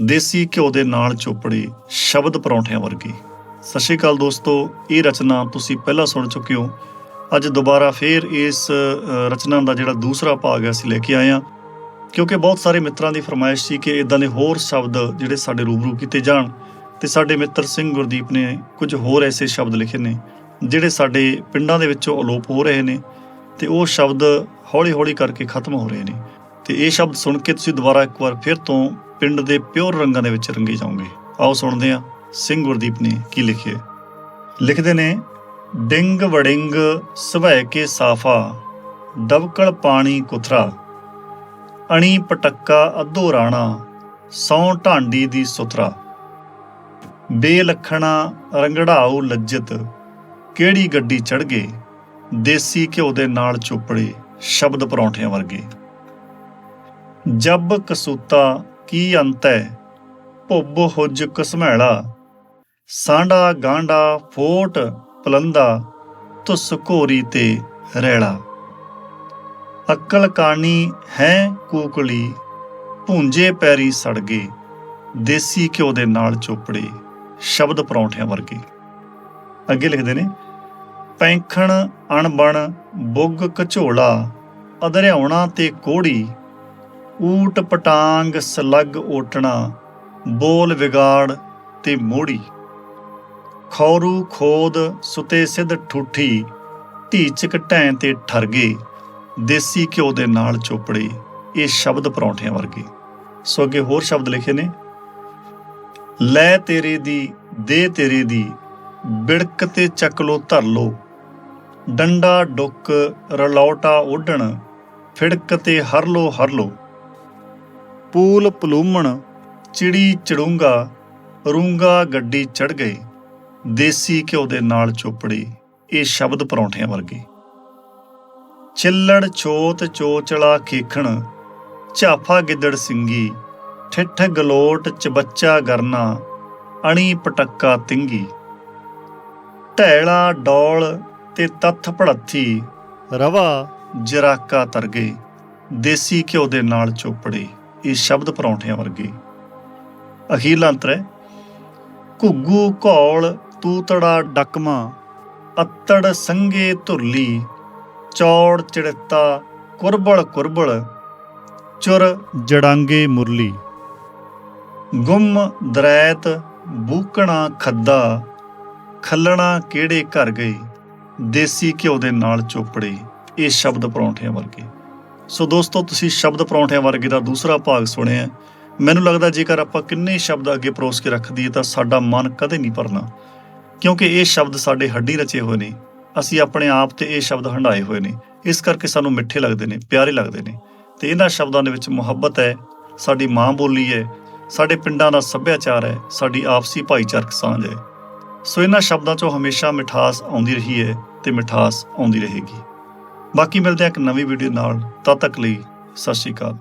ਦੇਸੀ ਘਿਓ ਦੇ ਨਾਲ ਚੋਪੜੀ ਸ਼ਬਦ ਪਰੌਂਠਿਆਂ ਵਰਗੀ। ਸਤਿ ਸ਼੍ਰੀ ਅਕਾਲ ਦੋਸਤੋ, ਇਹ ਰਚਨਾ ਤੁਸੀਂ ਪਹਿਲਾਂ ਸੁਣ ਚੁੱਕੇ ਹੋ। ਅੱਜ ਦੁਬਾਰਾ ਫੇਰ ਇਸ ਰਚਨਾ ਦਾ ਜਿਹੜਾ ਦੂਸਰਾ ਭਾਗ ਹੈ, ਅਸੀਂ ਲੈ ਕੇ ਆਏ ਹਾਂ। ਕਿਉਂਕਿ ਬਹੁਤ ਸਾਰੇ ਮਿੱਤਰਾਂ ਦੀ ਫਰਮਾਇਸ਼ ਸੀ ਕਿ ਇਦਾਂ ਦੇ ਹੋਰ ਸ਼ਬਦ ਜਿਹੜੇ ਸਾਡੇ ਰੂਬਰੂ ਕੀਤੇ ਜਾਣ ਤੇ ਸਾਡੇ ਮਿੱਤਰ ਸਿੰਘ ਗੁਰਦੀਪ ਨੇ ਕੁਝ ਹੋਰ ਐਸੇ ਸ਼ਬਦ ਲਿਖੇ ਨੇ, ਜਿਹੜੇ ਸਾਡੇ ਪਿੰਡਾਂ ਦੇ ਵਿੱਚੋਂ ਅਲੋਪ ਹੋ ਰਹੇ ਨੇ ਤੇ ਉਹ ਸ਼ਬਦ ਹੌਲੀ-ਹੌਲੀ ਕਰਕੇ ਖਤਮ ਹੋ ਰਹੇ ਨੇ। ਤੇ ਇਹ ਸ਼ਬਦ ਸੁਣ ਕੇ ਤੁਸੀਂ ਦੁਬਾਰਾ ਇੱਕ ਵਾਰ ਫਿਰ ਤੋਂ ਪਿੰਡ ਦੇ ਪਿਓਰ ਰੰਗਾਂ ਦੇ ਵਿੱਚ ਰੰਗੇ ਜਾਓਗੇ। ਆਓ ਸੁਣਦੇ ਹਾਂ, ਸਿੰਘ ਗੁਰਦੀਪ ਨੇ ਕੀ ਲਿਖਿਆ ਲਿਖਦੇ ਨੇ, ਡਿੰਗ ਵੜਿੰਗ ਸਵੈ ਕੇ ਸਾਫਾ ਦਵਕਲ ਪਾਣੀ ਕੁਥਰਾ, ਅਣੀ ਪਟੱਕਾ ਅੱਧੋ ਰਾਣਾ, ਸੌ ਢਾਂਡੀ ਦੀ ਸੁਥਰਾ। ਬੇਲਖਣਾ ਰੰਗੜਾਉ ਲੱਜਤ, ਕਿਹੜੀ ਗੱਡੀ ਚੜ ਗਏ, ਦੇਸੀ ਘਿਓ ਦੇ ਨਾਲ ਚੋਪੜੇ, ਸ਼ਬਦ ਪਰੌਂਠਿਆਂ ਵਰਗੇ। ਜਬ ਕਸੂਤਾ ਕੀ ਅੰਤ ਹੈ ਭੁੱਬ ਹੁਜ ਕਸਮੈਲਾ। ਸਾਂਡਾ ਗਾਂਡਾ ਫੋਟ ਪਲੰਦਾ, ਤੁਸ ਘੋਰੀ ਤੇ ਰੈਲਾ। ਅਕਲ ਕਾਣੀ ਹੈ ਕੂਕਲੀ, ਭੁੰਜੇ ਪੈਰੀ ਸੜ ਗਏ ਦੇਸੀ ਘਿਓ ਦੇ ਨਾਲ ਚੋਪੜੇ, ਸ਼ਬਦ ਪਰੌਂਠਿਆਂ ਵਰਗੇ। ਅੱਗੇ ਲਿਖਦੇ ਨੇ, ਪੈਂਖਣ ਅਣਬਣ ਬੁੱਗ ਕਝੋਲਾ, ਅਧਰਿਆਉਣਾ ਤੇ ਕੋੜੀ ਊਟ ਪਟਾਂਗ ਸਲੱਗ ਓਟਣਾ, ਬੋਲ ਵਿਗਾੜ ਤੇ ਮੋੜੀ। ਖੌਰੂ ਖੋਦ ਸੁਤੇ ਸਿੱਧ ਠੂਠੀ, ਢੀਚਕ ਢੈਂ ਤੇ ਠਰਗੇ, ਦੇਸੀ ਘਿਓ ਦੇ ਨਾਲ ਚੋਪੜੇ, ਇਹ ਸ਼ਬਦ ਪਰੌਂਠਿਆਂ ਵਰਗੇ। ਸੋ ਅੱਗੇ ਹੋਰ ਸ਼ਬਦ ਲਿਖੇ ਨੇ। ਲੈ ਤੇਰੇ ਦੀ, ਦੇ ਤੇਰੇ ਦੀ, ਬਿੜਕ ਤੇ ਚੱਕ ਲੋ ਧਰ ਲੋ। ਡੰਡਾ ਡੁੱਕ ਰਲੌਟਾ ਓਢਣ ਫਿੜਕ ਤੇ ਹਰ ਲੋ ਹਰ ਲੋ। ਪੂਲ ਪਲੂਮਣ, ਚਿੜੀ ਚੜੂੰਗਾ, ਰੂੰਗਾ ਗੱਡੀ ਚੜ ਗਏ ਦੇਸੀ ਘਿਓ ਦੇ ਨਾਲ ਚੋਪੜੀ, ਇਹ ਸ਼ਬਦ ਪਰੌਂਠਿਆਂ ਵਰਗੇ। ਚਿੱਲੜ ਛੋਤ ਚੋਚਲਾ ਖੇਖਣ, ਝਾਫਾ ਗਿੱਦੜ ਸਿੰਗੀ, ਠਿੱਠ ਗਲੋਟ, ਚਬੱਚਾ ਗਰਨਾ, ਅਣੀ ਪਟੱਕਾ ਤਿੰਗੀ। ਢੈਲਾ, ਡੌਲ ਤੇ ਤੱਥ ਭੜੱਥੀ, ਰਵਾ, ਜਰਾਕਾ ਤਰਗੇ, ਦੇਸੀ ਘਿਓ ਦੇ ਨਾਲ ਚੋਪੜੇ। ਇਹ ਸ਼ਬਦ ਪਰੌਂਠਿਆਂ ਵਰਗੇ। ਅਖੀਰਲਾ ਅੰਤਰ ਹੈ, ਘੁੱਗੂ ਘੌਲ ਤੂਤੜਾ, ਡਕਮਾ, ਅੱਤੜ, ਸੰਗੇ, ਧੁਰਲੀ, ਚੌੜ, ਚੜਤਾ, ਕੁਰਬਲ ਕੁਰਬਲ, ਚੁਰ, ਜੜਾਂਗੇ, ਮੁਰਲੀ। ਗੁੰਮ, ਦਰੈਤ, ਬੂਕਣਾ, ਖੱਦਾ, ਖੱਲਣਾ, ਕਿਹੜੇ ਘਰ ਗਏ, ਦੇਸੀ ਘਿਓ ਦੇ ਨਾਲ ਚੋਪੜੇ, ਇਹ ਸ਼ਬਦ ਪਰੌਂਠਿਆਂ ਵਰਗੇ। ਸੋ ਦੋਸਤੋ, ਤੁਸੀਂ ਸ਼ਬਦ ਪਰੌਂਠਿਆਂ ਵਰਗੇ ਦਾ ਦੂਸਰਾ ਭਾਗ ਸੁਣਿਆ ਮੈਨੂੰ ਲੱਗਦਾ ਜੇਕਰ ਆਪਾਂ ਕਿੰਨੇ ਸ਼ਬਦ ਅੱਗੇ ਪਰੋਸ ਕੇ ਰੱਖ ਦਈਏ ਤਾਂ ਸਾਡਾ ਮਨ ਕਦੇ ਨਹੀਂ ਭਰਨਾ। ਕਿਉਂਕਿ ਇਹ ਸ਼ਬਦ ਸਾਡੇ ਹੱਡੀ ਰਚੇ ਹੋਏ ਨੇ। ਅਸੀਂ ਆਪਣੇ ਆਪ ਤੇ ਇਹ ਸ਼ਬਦ ਹੰਡਾਏ ਹੋਏ ਨੇ। ਇਸ ਕਰਕੇ ਸਾਨੂੰ ਮਿੱਠੇ ਲੱਗਦੇ ਨੇ, ਪਿਆਰੇ ਲੱਗਦੇ ਨੇ। ਤੇ ਇਹਨਾਂ ਸ਼ਬਦਾਂ ਦੇ ਵਿੱਚ ਮੁਹੱਬਤ ਹੈ, ਸਾਡੀ ਮਾਂ ਬੋਲੀ ਹੈ, ਸਾਡੇ ਪਿੰਡਾਂ ਦਾ ਸੱਭਿਆਚਾਰ ਹੈ, ਸਾਡੀ ਆਪਸੀ ਭਾਈਚਾਰਕ ਸਾਂਝ ਹੈ। ਸੋ ਇਹਨਾਂ ਸ਼ਬਦਾਂ 'ਚੋਂ ਹਮੇਸ਼ਾ ਮਿਠਾਸ ਆਉਂਦੀ ਰਹੀ ਹੈ ਤੇ ਮਿਠਾਸ ਆਉਂਦੀ ਰਹੇਗੀ। ਬਾਕੀ ਮਿਲਦੇ ਹਾਂ ਇੱਕ ਨਵੀਂ ਵੀਡੀਓ ਨਾਲ। ਤਦ ਤੱਕ ਲਈ ਸਤਿ ਸ਼੍ਰੀ ਅਕਾਲ।